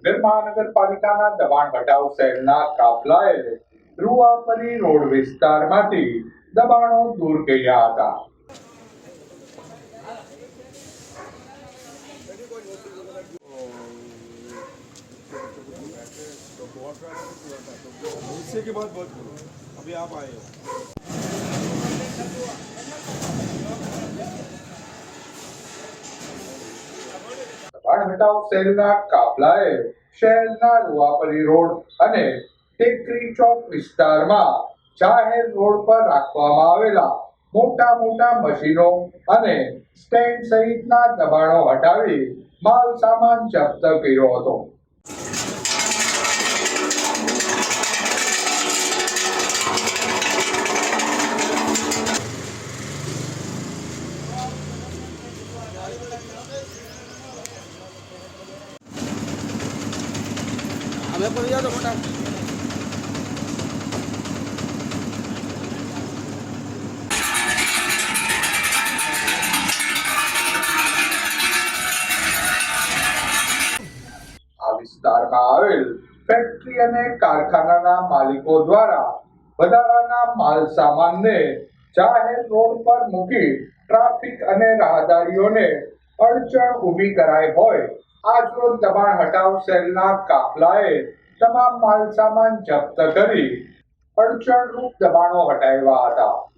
નગર મહાનગરપાલિકાના દબાણ હટાવ સેલના કાફલાએ રૂવાપરી રોડ વિસ્તારમાંથી દબાણો દૂર કર્યા હતા हिस्से के बाद बहुत बोलो अभी आप आए हो દબાણ હટાવ સેલના કાફલાએ શહેરના રૂવાપરી રોડ અને ટેકરી ચોક વિસ્તારમાં જાહેર રોડ પર રાખવામાં આવેલા મોટા મોટા મશીનો અને સ્ટેન્ડ સહિતના દબાણો હટાવી માલ સામાન જપ્ત કર્યો હતો. અમે પણ જાઓ મોટા. વિસ્તારમાં આવેલ ફેક્ટરી અને કારખાનાના માલિકો દ્વારા વધારાના માલ સામાનને જાહેર રોડ પર મૂકી ટ્રાફિક અને રાહદારીઓને અડચણ ઊભી કરાઈ હોય આજરોજ દબાણ હટાવ સેલના કાફલાએ તમામ માલ સામાન જપ્ત કરી અડચણરૂપ દબાણો હટાવ્યા હતા.